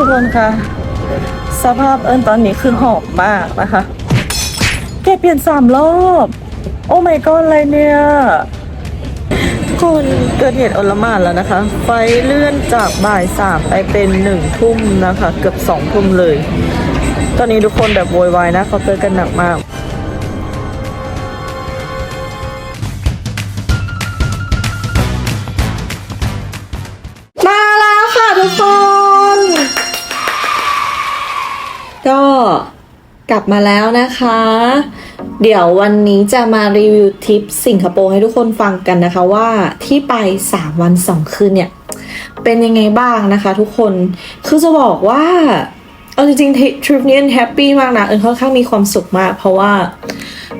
ทุกคนคะสภาพเอิญตอนนี้คือหอบมากนะคะแกเปลี่ยนสามรอบ โอ้ไม่ก็อะไรเนี่ยทุกคนเกิดเหตุอลมานแล้วนะคะ ไฟเลื่อนจากบ่ายสามไปเป็นหนึ่งทุ่มนะคะ เกือบสองทุ่มเลย ตอนนี้ทุกคนแบบโวยวายนะเขาเตอกันหนักมาก บมาแล้วนะคะ เดี๋ยววันนี้จะมารีวิวทริปสิงคโปร์ให้ทุกคนฟังกันนะคะว่าที่ไป 3 วัน 2 คืนเนี่ย เป็นยังไงบ้างนะคะทุกคนคือจะบอกว่าเอาจริงๆทริปนี้อิญแฮปปี้มากนะเอิญค่อนข้างมีความสุขมาก เพราะว่า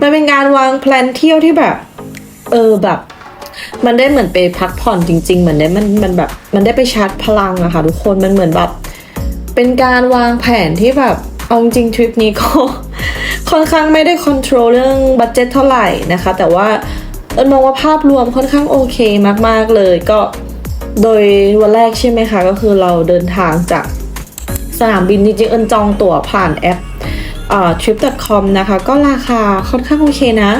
มันเป็นการวางแพลนเที่ยวที่แบบ เออแบบ มันได้เหมือนไปพักผ่อนจริง ๆ เหมือนได้มันมันแบบมันได้ไปชาร์จพลังอะค่ะทุกคนมันเหมือนแบบเป็นการวางแผนที่แบบ เอาจริงทริปนี้ก็ค่อนข้างไม่ได้คอนโทรลเรื่องบัตเจ็ตเท่าไหร่นะคะ แต่ว่าเอิญมองว่าภาพรวมค่อนข้างโอเคมากๆเลยก็โดยวันแรกใช่ไหมคะ ก็คือเราเดินทางจากสนามบินจริงๆเอิญจองตั๋วผ่านแอปอ่า trip.com นะคะ ก็ราคาค่อนข้างโอเคนะ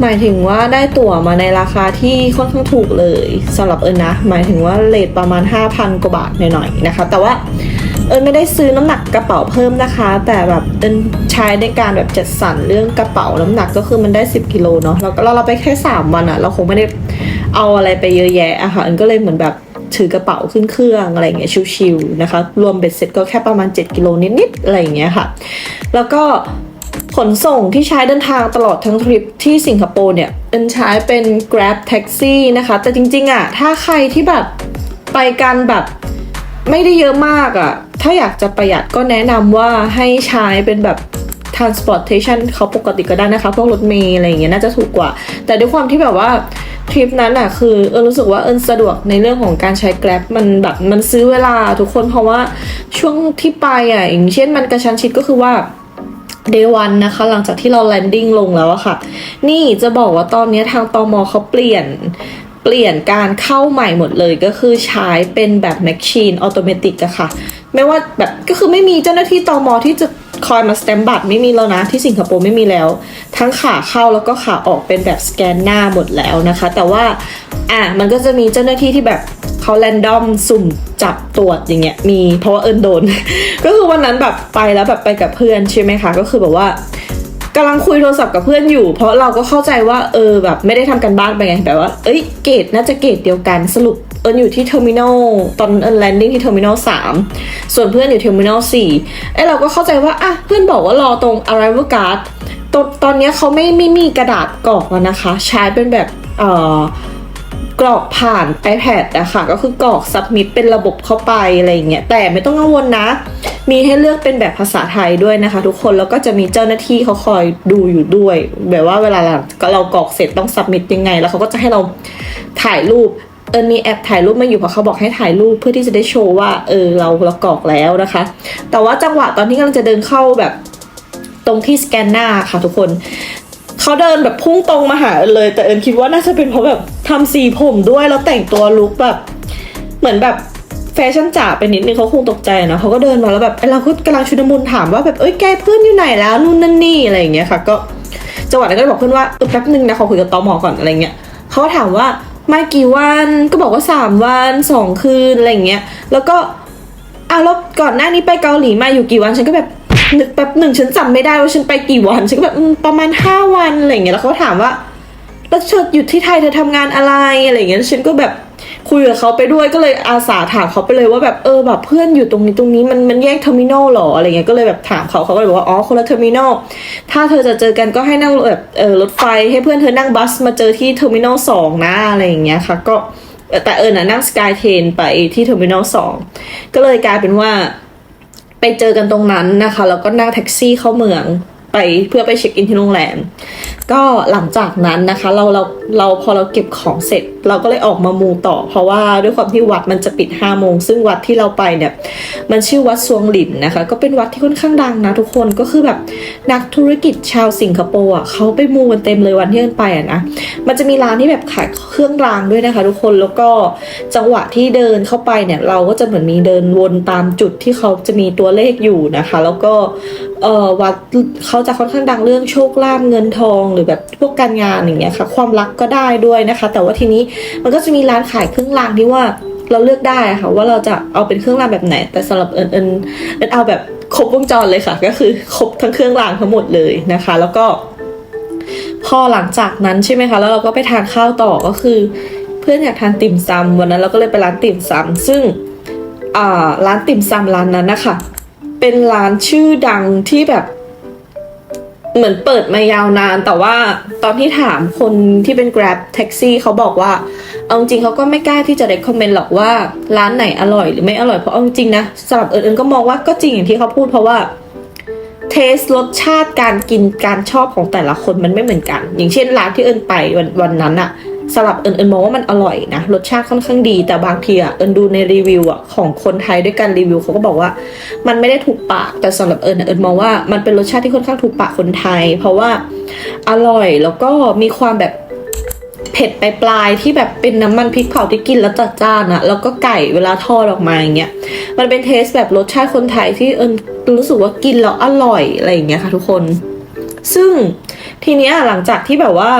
หมายถึงว่าได้ตั๋วมาในราคาที่ค่อนข้างถูกเลยสำหรับเอิญนะหมายถึงว่าเลทประมาณ 5,000 กว่าบาทหน่อยๆนะคะ แต่ว่า เอิญไม่ได้ซื้อน้ำหนักกระเป๋าเพิ่มนะคะ แต่แบบเอิญใช้ในการแบบจัดสรรเรื่องกระเป๋าน้ำหนักก็คือมันได้ 10กิโลเนาะแล้วก็เราไปแค่ 3 วันอะเราคงไม่ได้เอาอะไรไปเยอะแยะอะค่ะเอิญก็เลยเหมือนแบบถือกระเป๋าขึ้นเครื่องอะไรเงี้ยชิวๆนะคะ รวมเบ็ดเสร็จก็แค่ประมาณ 7กิโลนิดๆอะไรอย่างเงี้ยค่ะ แล้วก็ขนส่งที่ใช้เดินทางตลอดทั้งทริปที่สิงคโปร์เนี่ยเอินใช้เป็น Grab Taxi นะคะ แต่จริงๆอะถ้าใครที่แบบไปกันแบบ ไม่ได้เยอะมากอะถ้าอยากจะประหยัดก็แนะนำว่าให้ใช้เป็นแบบ transportation เขาปกติก็ได้นะคะ พวกรถเมล์อะไรอย่างเงี้ยน่าจะถูกกว่า แต่ด้วยความที่แบบว่าทริปนั้นอะคือเอิญรู้สึกว่าเอิญสะดวกในเรื่องของการใช้ Grab มันแบบมันซื้อเวลาทุกคนเพราะว่าช่วงที่ไปอะอย่างเช่นมันกระชั้นชิดก็คือว่า day one นะคะ หลังจากที่เราแลนดิ้งลงแล้วอะค่ะ นี่จะบอกว่าตอนนี้ทางตอมอเขาเปลี่ยน เปลี่ยนการเข้าใหม่หมดเลยก็คือใช้เป็นแบบ Machine Automatic อะค่ะ ไม่ว่าแบบก็คือไม่มีเจ้าหน้าที่ตอมอที่จะคอยมาสแตมป์บัตรไม่มีแล้วนะที่สิงคโปร์ไม่มีแล้ว ทั้งขาเข้าแล้วก็ขาออกเป็นแบบสแกนหน้าหมดแล้วนะคะ แต่ว่าอะมันก็จะมีเจ้าหน้าที่ที่แบบเขาแรนดอมสุ่มจับตรวจอย่างเงี้ยมีเพราะว่าเอิญโดน ก็คือวันนั้นแบบไปแล้วแบบไปกับเพื่อนใช่ไหมคะ ก็คือแบบว่า กำลังคุยโทรศัพท์กับเพื่อนอยู่ เพราะเราก็เข้าใจว่าเออแบบไม่ได้ทำกันบ้านไปไงแบบว่าเอ้ยเกรดน่าจะเกรดเดียวกันสรุปเอิญอยู่ที่เทอร์มินอลตอนเอิญแลนดิ้งที่เทอร์มินอลสามส่วนเพื่อนอยู่เทอร์มินอลสี่ไอเราก็เข้าใจว่าอะเพื่อนบอกว่ารอตรง arrival card ตอนตอนนี้เขาไม่ไม่มีกระดาษกรอกแล้วนะคะ ใช้เป็นแบบเอ่อ กรอกผ่าน iPad อะค่ะ ก็คือกรอก submit เป็นระบบเข้าไปอะไรอย่างเงี้ยแต่ไม่ต้องกังวลนะ มีให้เลือกเป็นแบบภาษาไทยด้วยนะคะ ทุกคนแล้วก็จะมีเจ้าหน้าที่เขาคอยดูอยู่ด้วย แบบว่าเวลาเรากรอกเสร็จต้อง submit ยังไง แล้วเขาก็จะให้เราถ่ายรูปเออมีแอปถ่ายรูปมาอยู่เพราะเขาบอกให้ถ่ายรูปเพื่อที่จะได้โชว์ว่าเออเราเรากรอกแล้วนะคะ แต่ว่าจังหวะตอนที่กำลังจะเดินเข้าแบบตรงที่สแกนหน้าค่ะทุกคน เขาเดินแบบพุ่งตรงมาหาเอิญเลย แต่เอิญคิดว่าน่าจะเป็นเพราะแบบทำสีผมด้วยแล้วแต่งตัวลุคแบบ เหมือนแบบแฟชั่นจ๋าไปนิดนึงเขาคงตกใจนะเขาก็เดินมาแล้วแบบเราก็กำลังชุนมุนถามว่าแบบเอ้ยแกเพื่อนอยู่ไหนแล้วนู่นนั่นนี่อะไรอย่างเงี้ยค่ะ ก็จังหวะนั้นก็เลยบอกเพื่อนว่าเออแป๊บนึงนะขอคุยกับตอมอก่อนอะไรเงี้ยเขาก็ถามว่ามากี่วันก็บอกว่าสามวันสองคืนอะไรอย่างเงี้ยแล้วก็อ้าวแล้วก่อนหน้านี้ไปเกาหลีมาอยู่กี่วันฉันก็แบบ นึกแป๊บหนึ่งฉันจำไม่ได้ว่าฉันไปกี่วัน ฉันก็แบบประมาณห้าวันอะไรเงี้ยแล้วเขาถามว่าแล้วเธออยู่ที่ไทยเธอทำงานอะไรอะไรเงี้ยฉันก็แบบคุยกับเขาไปด้วยก็เลยอาสาถามเขาไปเลยว่าแบบเออแบบเพื่อนอยู่ตรงนี้ตรงนี้มันมันแยกเทอร์มินอลหรออะไรเงี้ยก็เลยแบบถามเขาเขาก็เลยบอกว่าอ๋อคนละเทอร์มินอลถ้าเธอจะเจอกันก็ให้นั่งแบบเออรถไฟให้เพื่อนเธอนั่งบัสมาเจอที่เทอร์มินอลสองนะอะไรอย่างเงี้ยค่ะก็แต่เออน่ะนั่งสกายเทนไปที่เทอร์มินอลสองก็เลยกลายเป็นว่า ไปเจอกันตรงนั้นนะคะ แล้วก็นั่งแท็กซี่เข้าเมืองไปเพื่อไปเช็คอินที่โรงแรม ก็หลังจากนั้นนะคะเราเราเราพอเราเก็บของเสร็จ เราก็เลยออกมามูต่อ เพราะว่าด้วยความที่วัดมันจะปิด5้าโมงซึ่งวัดที่เราไปเนี่ยมันชื่อวัดซวงหลินนะคะ ก็เป็นวัดที่ค่อนข้างดังนะทุกคนก็คือแบบนักธุรกิจชาวสิงคโปร์อะเขาไปมูกันเต็มเลยวันที่เอินไปอะนะมันจะมีร้านที่แบบขายเครื่องรางด้วยนะคะ ทุกคนแล้วก็จังหวะที่เดินเข้าไปเนี่ยเราก็จะเหมือนมีเดินวนตามจุดที่เขาจะมีตัวเลขอยู่นะคะ แล้วก็เออวัดเขาจะค่อนข้างดังเรื่องโชคลาภเงินทองรือแบบพวกการงานอย่างเงี้ยค่ะ ความรักก็ได้ด้วยนะคะ แต่ว่าทีนี้มันก็จะมีร้านขายเครื่องรางที่ว่าเราเลือกได้ค่ะว่าเราจะเอาเป็นเครื่องรางแบบไหน แต่สำหรับเอิญเอิญเอิญเอาแบบครบวงจรเลยค่ะ ก็คือครบทั้งเครื่องรางทั้งหมดเลยนะคะ แล้วก็ พอหลังจากนั้นใช่ไหมคะ แล้วเราก็ไปทานข้าวต่อก็คือ เพื่อนอยากทานติ่มซำวันนั้นเราก็เลยไปร้านติ่มซำซึ่งร้านติ่มซำร้านนั้นนะคะเป็นร้านชื่อดังที่แบบ เหมือนเปิดมายาวนาน แต่ว่าตอนที่ถามคนที่เป็น Grab แท็กซี่เขาบอกว่า เอาจริงเขาก็ไม่กล้าที่จะ recommend หรอกว่าร้านไหนอร่อยหรือไม่อร่อยเพราะเอาจริงนะสำหรับเอิญก็มองว่าก็จริงอย่างที่เขาพูดเพราะว่าเทสรสชาติการกินการชอบของแต่ละคนมันไม่เหมือนกัน อย่างเช่นร้านที่เอิญไปวันวันนั้นอะ สำหรับเอิญเอิญมองว่ามันอร่อยนะรสชาติค่อนข้างดี แต่บางทีอะเอิญดูในรีวิวอะของคนไทยด้วยกันรีวิวเขาก็บอกว่า มันไม่ได้ถูกปากแต่สำหรับเอิญเอิญมองว่ามันเป็นรสชาติที่ค่อนข้างถูกปากคนไทย เพราะว่าอร่อยแล้วก็มีความแบบเผ็ดปลายๆที่แบบเป็นน้ำมันพริกเผาที่กินแล้วจัดจ้านอะแล้วก็ไก่เวลาทอดออกมาอย่างเงี้ยมันเป็นเทสแบบรสชาติคนไทยที่เอิญรู้สึกว่ากินแล้วอร่อยอะไรอย่างเงี้ยค่ะทุกคน ซึ่งทีเนี้ยหลังจากที่แบบว่า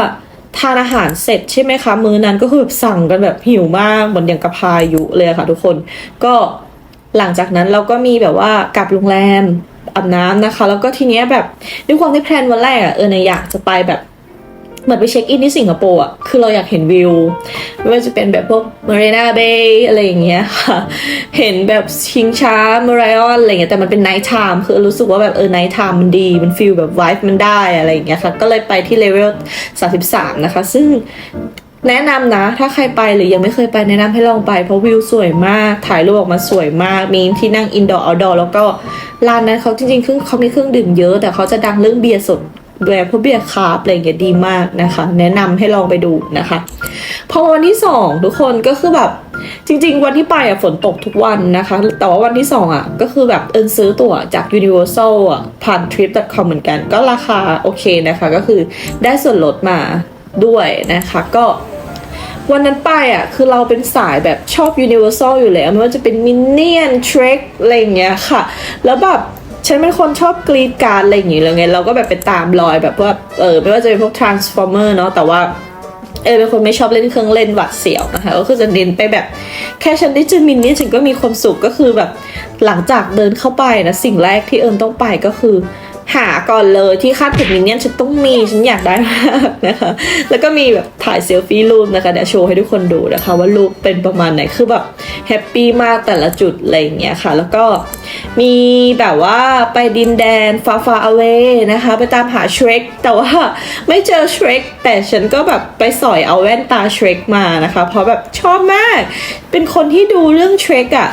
ทานอาหารเสร็จใช่ไหมคะมื้อนั้นก็คือแบบสั่งกันแบบหิวมากเหมือนอย่างกระพายอยู่เลยค่ะทุกคนก็หลังจากนั้นเราก็มีแบบว่ากลับโรงแรมอาบน้ำนะคะ แล้วก็ทีเนี้ยแบบด้วยความที่แพลนวันแรกอะเออเนยอยากจะไปแบบ เหมือนไปเช็คอินที่สิงคโปร์อะ คือเราอยากเห็นวิว ไม่ว่าจะเป็นแบบพวกมารีนาเบย์อะไรอย่างเงี้ยค่ะ เห็นแบบชิงช้ามาไรออนอะไรเงี้ย แต่มันเป็นไนท์ไทม์คือรู้สึกว่าแบบเออไนท์ไทม์มันดี มันฟีลแบบไวฟ์มันได้อะไรอย่างเงี้ยค่ะ ก็เลยไปที่เลเวล 33 นะคะ ซึ่งแนะนำนะ ถ้าใครไปหรือยังไม่เคยไปแนะนำให้ลองไป เพราะวิวสวยมาก ถ่ายรูปออกมาสวยมาก มีที่นั่งอินดอร์เอาดอร์แล้วก็ร้านนั้นเขาจริงๆเครื่องเขามีเครื่องดื่มเยอะ แต่เขาจะดังเรื่องเบียร์สด ด้วยเพราะเบียร์คาร์บอะไรเงี้ยดีมากนะคะ แนะนำให้ลองไปดูนะคะ พอวันที่สองทุกคนก็คือแบบจริง ๆ วันที่ไปอะฝนตกทุกวันนะคะ แต่ว่าวันที่สองอะก็คือแบบเอินซื้อตั๋วจาก Universal อะผ่าน trip.com เหมือนกัน ก็ราคาโอเคนะคะ ก็คือได้ส่วนลดมาด้วยนะคะก็วันนั้นไปอะคือเราเป็นสายแบบชอบ Universal อยู่แล้วไม่ว่าจะเป็น Minion Trek อะไรอย่างเงี้ยค่ะ แล้วแบบ ฉันเป็นคนชอบกรีดการดอะไรอย่างเงี้ยเลยไงเราก็แบบไปตามรอยแบบว่าเออไม่ว่าจะเป็นพวก Transformer เนาะแต่ว่าเออเป็นคนไม่ชอบเล่นเครื่องเล่นหวัดเสียวนะคะก็คือจะเน้นไปแบบแค่ฉันได้เจอมินนี่ฉันก็มีความสุขก็คือแบบหลังจากเดินเข้าไปนะสิ่งแรกที่เอิญต้องไปก็คือ หาก่อนเลยที่คาดผมมินเนี่ยฉันต้องมีฉันอยากได้มากนะคะ แล้วก็มีแบบถ่ายเซลฟี่รูปนะคะเดี๋ยวโชว์ให้ทุกคนดูนะคะ ว่ารูปเป็นประมาณไหนคือแบบแฮปปี้มากแต่ละจุดอะไรอย่างเงี้ยค่ะ แล้วก็มีแบบว่าไปดินแดนฟาฟาอเวนะคะ ไปตามหาเชร e กแต่ว่าไม่เจอเชร e กแต่ฉันก็แบบไปสอยเอาแว่นตาเชร e กมานะคะ เพราะแบบชอบมาก เป็นคนที่ดูเรื่องเชร e กอะ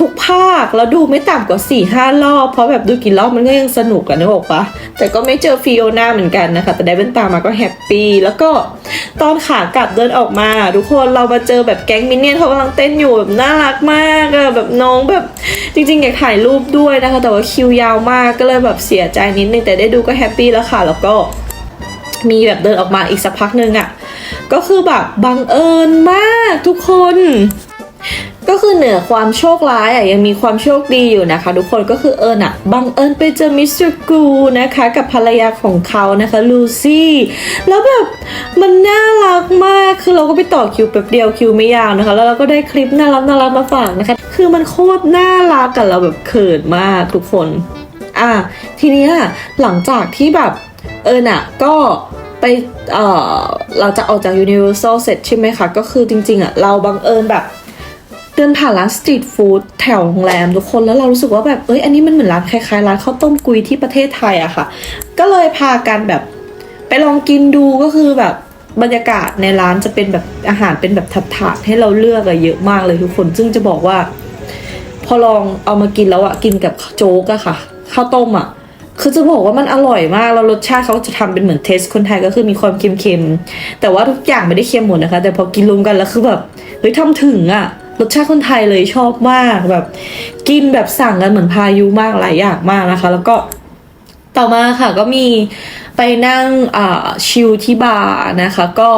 ทุกภาคแล้วดูไม่ต่ำกว่า4ี่ห้ารอบ เพราะแบบดูกี่รอบมันก็ยังสนุกอะนึกออกปะแต่ก็ไม่เจอฟิโอน่าเหมือนกันนะคะ แต่ได้แว่นตามาก็แฮปปี้แล้วก็ตอนขากลับเดินออกมา ทุกคนเรามาเจอแบบแก๊งมินเนี่ยนเขากำลังเต้นอยู่แบบน่ารักมากอะแบบน้องแบบจริงๆอยากถ่ายรูปด้วยนะคะ แต่ว่าคิวยาวมากก็เลยแบบเสียใจนิดนึงแต่ได้ดูก็แฮปปี้แล้วค่ะ แล้วก็มีแบบเดินออกมาอีกสักพักหนึ่งอะก็คือแบบบังเอิญมากทุกคน ก็คือเหนือความโชคร้ายอะยังมีความโชคดีอยู่นะคะ ทุกคนก็คือเอิญอะบังเอิญไปเจอมิสเตอร์กูนะคะ กับภรรยาของเขานะคะลูซี่แล้วแบบมันน่ารักมากคือเราก็ไปต่อคิวแป๊บเดียวคิวไม่ยาวนะคะ แล้วเราก็ได้คลิปน่ารักน่ารักมาฝากนะคะ คือมันโคตรน่ารักกันเราแบบเขินมากทุกคนอะทีนี้หลังจากที่แบบเอิญอะก็ไปเออเราจะออกจาก Universal เสร็จใช่ไหมคะ ก็คือจริงๆอะเราบังเอิญแบบ เดินผ่านร้านสตรีทฟู้ดแถวโรงแรมทุกคนแล้วเรารู้สึกว่าแบบเอ้ยอันนี้มันเหมือนร้านคล้ายๆร้านข้าวต้มกุยที่ประเทศไทยอะค่ะ ก็เลยพากันแบบไปลองกินดูก็คือแบบบรรยากาศในร้านจะเป็นแบบอาหารเป็นแบบถาดๆให้เราเลือกอะเยอะมากเลยทุกคน ซึ่งจะบอกว่า พอลองเอามากินแล้วอะกินกับโจ๊กอะค่ะข้าวต้มอะคือจะบอกว่ามันอร่อยมากแล้วรสชาติเขาจะทำเป็นเหมือนเทสคนไทยก็คือมีความเค็มๆแต่ว่าทุกอย่างไม่ได้เค็มหมดนะคะ แต่พอกินรวมกันแล้วคือแบบเฮ้ยทำถึงอะ รสชาติคนไทยเลยชอบมากแบบ กินแบบสั่งกันเหมือนพายุมากหลายอย่างมากนะคะ แล้วก็ต่อมาค่ะก็มีไปนั่งชิลที่บาร์นะคะ ก็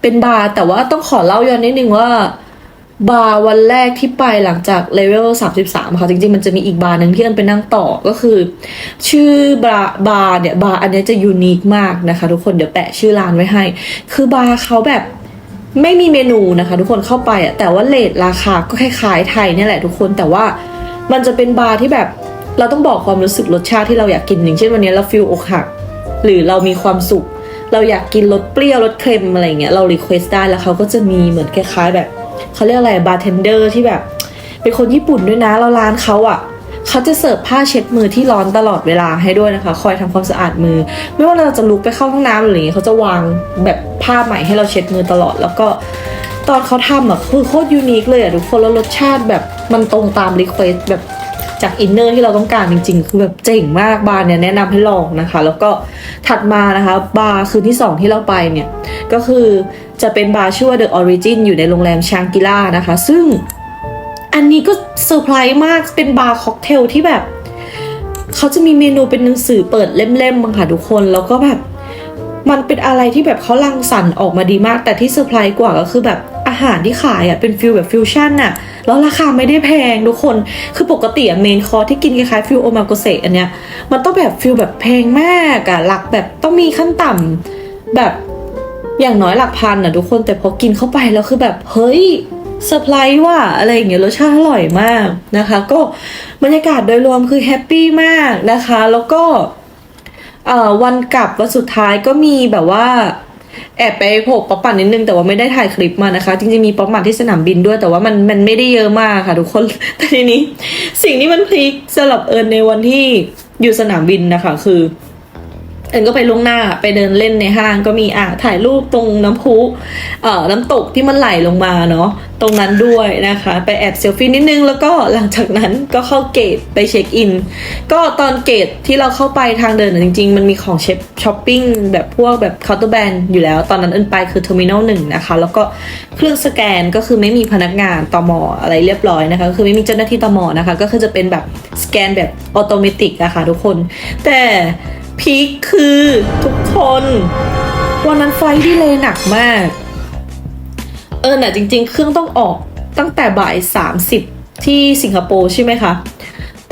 เป็นบาร์แต่ว่าต้องขอเล่าย้อนนิดนึงว่าบาร์วันแรกที่ไปหลังจากเลเวล33 ค่ะ จริงๆ มันจะมีอีกบาร์หนึ่งที่เอินไปนั่งต่อก็คือ ชื่อบาร์บาร์เนี่ย บาร์อันนี้จะยูนิคมากนะคะ ทุกคนเดี๋ยวแปะชื่อร้านไว้ให้ คือบาร์เขาแบบ ไม่มีเมนูนะคะ ทุกคนเข้าไปอะแต่ว่าเลทราคาก็คล้ายๆไทยเนี่ยแหละทุกคนแต่ว่ามันจะเป็นบาร์ที่แบบเราต้องบอกความรู้สึกรสชาติที่เราอยากกินอย่างเช่นวันนี้เราฟิลอกหัก หรือเรามีความสุข เราอยากกินรสเปรี้ยวรสเค็มอะไรเงี้ยเรารีเควสได้แล้วเขาก็จะมีเหมือนคล้ายๆแบบเขาเรียกอะไรบาร์เทนเดอร์ที่แบบ เป็นคนญี่ปุ่นด้วยนะแล้วร้านเขาอะ เขาจะเสิร์ฟผ้าเช็ดมือที่ร้อนตลอดเวลาให้ด้วยนะคะ คอยทำความสะอาดมือ ไม่ว่าเราจะลุกไปเข้าห้องน้ำหรืออะไรเงี้เขาจะวางแบบผ้าใหม่ให้เราเช็ดมือตลอด แล้วก็ตอนเขาทำอะคือโคตรยูนิคเลยอะทุกคนแล้วรสชาติแบบมันตรงตามรีเควสแบบจากอินเนอร์ที่เราต้องการจริงๆ คือแบบเจ๋งมากบาร์เนี่ยแนะนำให้ลองนะคะ แล้วก็ถัดมานะคะบาร์คืนที่ 2 ที่เราไปเนี่ย ก็คือจะเป็นบาร์ชื่อว่า The Origin อยู่ในโรงแรมชางกิล่านะคะ ซึ่ง อันนี้ก็เซอร์ไพรส์มากเป็นบาร์ค็อกเทลที่แบบเขาจะมีเมนูเป็นหนังสือเปิดเล่มๆมั้งค่ะทุกคนแล้วก็แบบมันเป็นอะไรที่แบบเขารังสรรค์ออกมาดีมาก แต่ที่เซอร์ไพรส์กว่าก็คือแบบอาหารที่ขายอะเป็นฟิลแบบฟิวชั่นอะแล้วราคาไม่ได้แพงทุกคน คือปกติอะเมนคอร์ที่กินคล้ายๆฟิลโอมาโกเซอันเนี้ยมันต้องแบบฟิลแบบแพงมากอะหลักแบบต้องมีขั้นต่ำแบบอย่างน้อยหลักพันอะทุกคนแต่พอกินเข้าไปแล้วคือแบบเฮ้ย เซอร์ไพรส์ว่ะอะไรอย่างเงี้ยรสชาติอร่อยมากนะคะ ก็บรรยากาศโดยรวมคือแฮปปี้มากนะคะ แล้วก็วันกลับวันสุดท้ายก็มีแบบว่าแอบไปโผล่ป๊อปปั่นนิดนึงแต่ว่าไม่ได้ถ่ายคลิปมานะคะ จริงๆมีป๊อปปั่นที่สนามบินด้วยแต่ว่ามันมันไม่ได้เยอะมากค่ะทุกคนแต่ทีนี้ สิ่งที่มันพลิกสำหรับเอิญในวันที่อยู่สนามบินนะคะ คือ เอ็นก็ไปล่วงหน้าไปเดินเล่นในห้างก็มีอะถ่ายรูปตรงน้ำพุเอ่อน้ำตกที่มันไหลลงมาเนาะตรงนั้นด้วยนะคะ ไปแอบเซลฟี่นิดนึงแล้วก็หลังจากนั้นก็เข้าเกตไปเช็คอิน ก็ตอนเกตที่เราเข้าไปทางเดินน่ะจริง ๆ มันมีของเชฟช้อปปิ้งแบบพวกแบบเคาน์เตอร์แบนอยู่แล้ว ตอนนั้นเอินไปคือเทอร์มินอลหนึ่งนะคะ แล้วก็เครื่องสแกนก็คือไม่มีพนักงานตอมออะไรเรียบร้อยนะคะคือไม่มีเจ้าหน้าที่ตอมอนะคะ ก็คือจะเป็นแบบสแกนแบบออโตเมติกอะค่ะทุกคน แต่ พีคคือทุกคน วันนั้นไฟดีเลยหนักมาก เออน่ะจริง ๆ เครื่องต้องออกตั้งแต่บ่าย30ที่สิงคโปร์ใช่ไหมคะ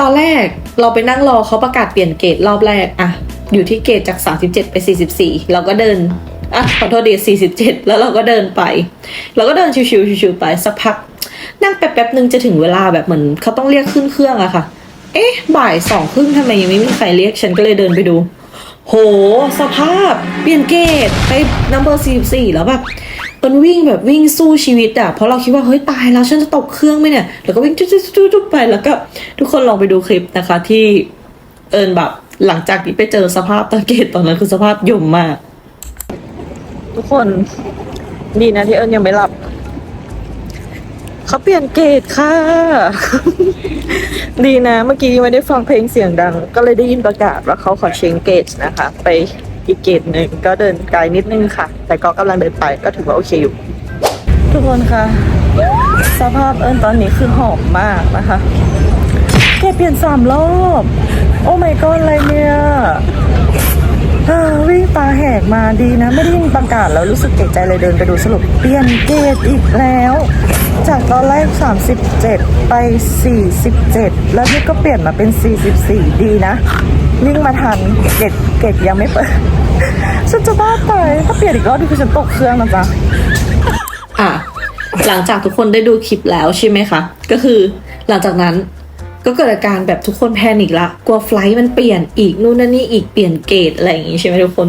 ตอนแรกเราไปนั่งรอเขาประกาศเปลี่ยนเกตรอบแรกอะอยู่ที่เกตจาก 37 ไป 44 เราก็เดินอะขอโทษดี47 แล้วเราก็เดินไป เราก็เดินชิวๆชิวๆไปสักพัก นั่งแป๊บๆนึงจะถึงเวลาแบบเหมือนเขาต้องเรียกขึ้นเครื่องอะค่ะ เอ๊ะ บ่ายสองครึ่งทำไมยังไม่มีใครเรียก ฉันก็เลยเดินไปดู โห สภาพ เปลี่ยนเกตไปนัมเบอร์สี่สี่แล้วแบบเอินวิ่งแบบวิ่งสู้ชีวิตอะเพราะเราคิดว่าเฮ้ยตายแล้วฉันจะตกเครื่องไหมเนี่ย แล้วก็วิ่งจุ๊ดๆๆๆไปแล้วก็ทุกคนลองไปดูคลิปนะคะที่เอินแบบหลังจากที่ไปเจอสภาพตอนเกตตอนนั้นคือสภาพยมมาก ทุกคนดีนะที่เอิญยังไม่หลับ เขาเปลี่ยนเกตค่ะ ดีนะ เมื่อกี้ไม่ได้ฟังเพลงเสียงดัง ก็เลยได้ยินประกาศว่าเขาขอเชงเกตนะคะ ไปอีกเกตหนึ่งก็เดินไกลนิดนึงค่ะ แต่ก็กำลังเดินไปก็ถือว่าโอเคอยู่ ทุกคนคะสภาพเอิญตอนนี้คือหอมมากนะคะแกเปลี่ยนสามรอบ โอ้ my god อะไรเนี่ยวิ่ง ตาแหกมาดีนะ ไม่ได้ยินประกาศแล้วรู้สึกเกใจเลยเดินไปดูสรุปเปลี่ยนเกตอีกแล้ว จากตอนแรก 37 ไป 47 แล้วนี่ก็เปลี่ยนมาเป็น 44 ดีนะวิ่งมาทันเกตเกตยังไม่เปิดฉันจะบ้าตายถ้าเปลี่ยนอีกรอบนี่คือฉันตกเครื่องนะจ๊ะอะหลังจากทุกคนได้ดูคลิปแล้วใช่ไหมคะ ก็คือหลังจากนั้น ก็เกิดอาการแบบทุกคนแพนิคละกลัวไฟล์มันเปลี่ยนอีกนู่นนั่นนี่อีกเปลี่ยนเกตอะไรอย่างงี้ใช่ไหมทุกคน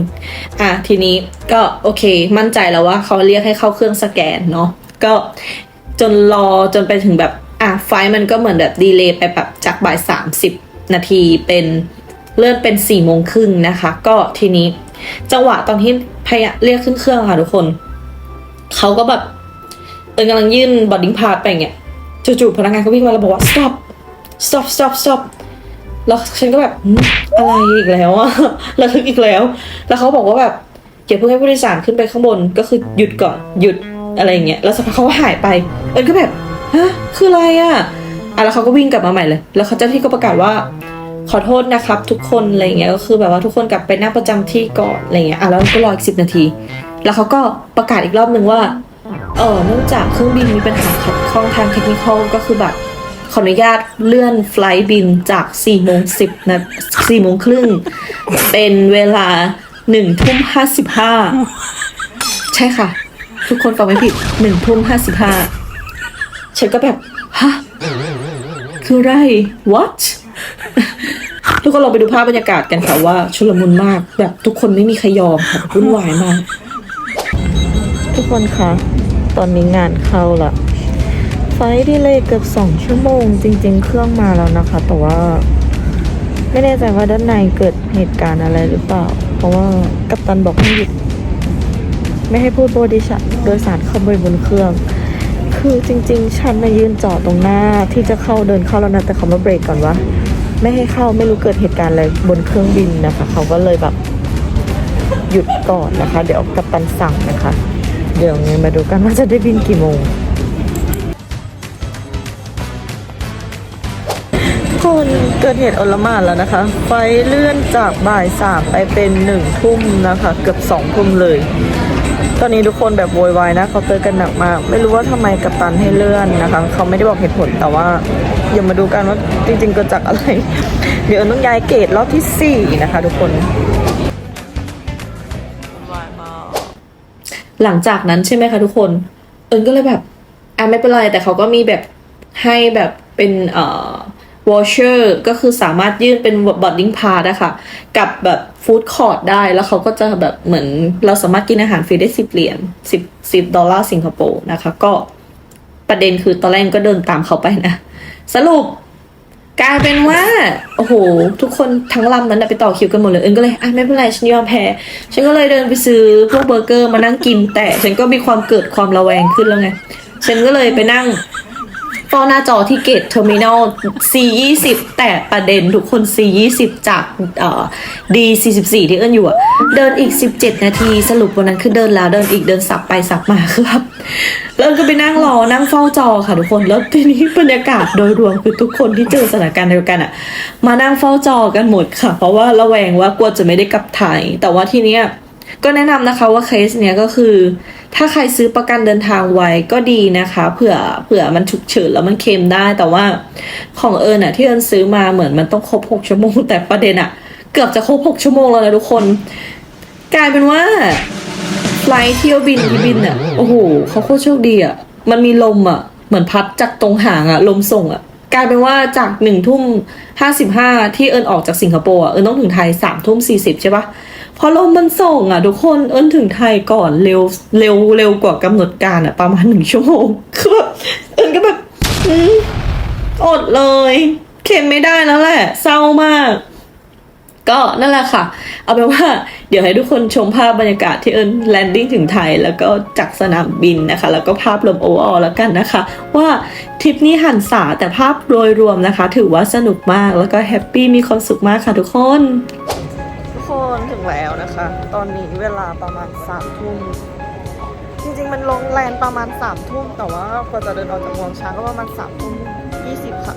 อะทีนี้ก็โอเค มั่นใจแล้วว่าเขาเรียกให้เข้าเครื่องสแกนเนาะก็จนรอจนไปถึงแบบอะไฟล์มันก็เหมือนแบบดีเลย์ไปแบบจากบ่ายสามสิบนาทีเป็นเลื่อนเป็นสี่โมงครึ่งนะคะ ก็ทีนี้ จังหวะตอนที่พยายเรียกขึ้นเครื่องค่ะทุกคนเขาก็แบบเอิญกำลังยื่นบอดดิ้งพาสไปเงี้ยจู่ๆพนักงานก็วิ่งมาแล้วบอกว่า stop stop stop stop แล้วฉันก็แบบอะไรอีกแล้วอะระทึกอีกแล้ว แล้วเขาบอกว่าแบบอย่าเพิ่งให้ผู้โดยสารขึ้นไปข้างบนก็คือหยุดก่อนหยุดอะไรอย่างเงี้ยแล้วสักพักเขาก็หายไปเอิญก็แบบฮะคืออะไรอะอะแล้วเขาก็วิ่งกลับมาใหม่เลย แล้วเขาเจ้าหน้าที่ก็ประกาศว่าขอโทษนะครับ ทุกคนอะไรอย่างเงี้ยก็คือแบบว่าทุกคนกลับไปนั่งประจำที่ก่อนอะไรเงี้ยอะแล้วก็รออีกสิบนาที แล้วเขาก็ประกาศอีกรอบหนึ่งว่าเออเนื่องจากเครื่องบินมีปัญหาขัดข้องทางเทคนิคก็คือแบบ ขออนุญาตเลื่อนไฟล์บินจาก4โมง10นะ4โมงครึ่งเป็นเวลา1ทุ่ม55 ใช่ค่ะ ทุกคนฟังไม่ผิด1ทุ่ม55 ฉันก็แบบ ฮะ คืออะไร what ทุกคนลองไปดูภาพบรรยากาศกันค่ะว่า ชุลมุนมากแบบทุกคนไม่มีใครยอมค่ะวุ่นวายมาก ทุกคนคะตอนนี้งานเข้าละ ไฟดีเลยเกือบสองชั่วโมง จริง ๆ เครื่องมาแล้วนะคะ แต่ว่า ไม่แน่ใจว่าด้านในเกิดเหตุการณ์อะไรหรือเปล่า เพราะว่ากัปตันบอกให้หยุด ไม่ให้พูดโบดิชโดยสารเข้าไปบนเครื่อง คือจริง ๆ ฉันมายืนจอดตรงหน้าที่จะเข้าเดินเข้าแล้วนะแต่เขามาเบรกก่อนว่าไม่ให้เข้าไม่รู้เกิดเหตุการณ์อะไรบนเครื่องบินนะคะ เขาก็เลยแบบหยุดก่อนนะคะ เดี๋ยวกัปตันสั่งนะคะ เดี๋ยวไงมาดูกันว่าจะได้บินกี่โมง คนเกิดเหตุอลมานแล้วนะคะ ไฟเลื่อนจากบ่ายสามไปเป็นหนึ่งทุ่มนะคะ เกือบสองทุ่มเลย ตอนนี้ทุกคนแบบโวยวายนะเขาเตอกันหนักมาก ไม่รู้ว่าทำไมกัปตันให้เลื่อนนะคะ เขาไม่ได้บอกเหตุผลแต่ว่าอย่ามาดูกันว่าจริงๆเกิดจากอะไร เดี๋ยวต้องย้ายเกตรอบที่สี่นะคะ ทุกคนหลังจากนั้นใช่ไหมคะทุกคน เอิญก็เลยแบบอะไม่เป็นไรแต่เขาก็มีแบบให้แบบเป็นเอ่อ วอชเชอร์ก็คือสามารถยื่นเป็นบอดดิ้งพาสอะค่ะกับแบบฟู้ดคอร์ดได้แล้วเขาก็จะแบบเหมือนเราสามารถกินอาหารฟรีได้สิบเหรียญสิบสิบดอลลาร์สิงคโปร์นะคะ ก็ประเด็นคือตอนแรกก็เดินตามเขาไปนะ สรุปกลายเป็นว่า โอ้โห ทุกคนทั้งลำนั้นไปต่อคิวกันหมดเลย เอิญก็เลยอะไม่เป็นไรฉันยอมแพ้ฉันก็เลยเดินไปซื้อพวกเบอร์เกอร์มานั่งกิน แต่ฉันก็มีความเกิดความระแวงขึ้นแล้วไงฉันก็เลยไปนั่ง เฝ้าหน้าจอที่เกตเทอร์มินอล C20 แต่ประเด็นทุกคน C20 จากเอ่อ D44 ที่เอิญอยู่อะเดินอีก 17 นาทีสรุปวันนั้นคือเดินแล้วเดินอีกเดินสับไปสับมาคือแบบแล้วก็ไปนั่งรอนั่งเฝ้าจอค่ะทุกคนแล้วทีนี้บรรยากาศโดยรวมคือทุกคนที่เจอสถานการณ์เดียวกันอะมานั่งเฝ้าจอกันหมดค่ะ เพราะว่าระแวงว่ากลัวจะไม่ได้กลับไทยแต่ว่าทีเนี้ย ก็แนะนำนะคะว่าเคสเนี้ยก็คือ ถ้าใครซื้อประกันเดินทางไว้ก็ดีนะคะเผื่อเผื่อมันฉุกเฉินแล้วมันเคลมได้ แต่ว่าของเอิญอะที่เอิญซื้อมาเหมือนมันต้องครบหกชั่วโมง แต่ประเด็นอะเกือบจะครบหกชั่วโมงแล้วนะทุกคน กลายเป็นว่าไฟล์เที่ยวบินที่บินอะโอ้โหเขาโคตรโชคดีอะมันมีลมอะเหมือนพัดจากตรงหางอะลมส่งอะกลายเป็นว่าจากหนึ่งทุ่มห้าสิบห้าที่เอิญออกจากสิงคโปร์อะเอิญต้องถึงไทยสามทุ่มสี่สิบใช่ปะ พอลมมันส่งอะ ทุกคนเอิญถึงไทยก่อนเร็วเร็วเร็วกว่ากำหนดการอะ ประมาณหนึ่งชั่วโมงคือแบบเอิญก็แบบอดเลยเข็มไม่ได้แล้วแหละ เศร้ามาก ก็นั่นแหละค่ะ เอาเป็นว่า เดี๋ยวให้ทุกคนชมภาพบรรยากาศที่เอิญแลนดิ้งถึงไทย แล้วก็จากสนามบินนะคะ แล้วก็ภาพรวมโอเวอร์แล้วกันนะคะ ว่าทริปนี้หันษาแต่ภาพโดยรวมนะคะ ถือว่าสนุกมากแล้วก็แฮปปี้มีความสุขมากค่ะทุกคน คนถึงแล้วนะคะ ตอนนี้เวลาประมาณสามทุ่มจริงๆ มันลงแลนประมาณสามทุ่มแต่ว่ากว่าจะเดินออกจากวงช้างก็ประมาณสามทุ่มยี่สิบค่ะ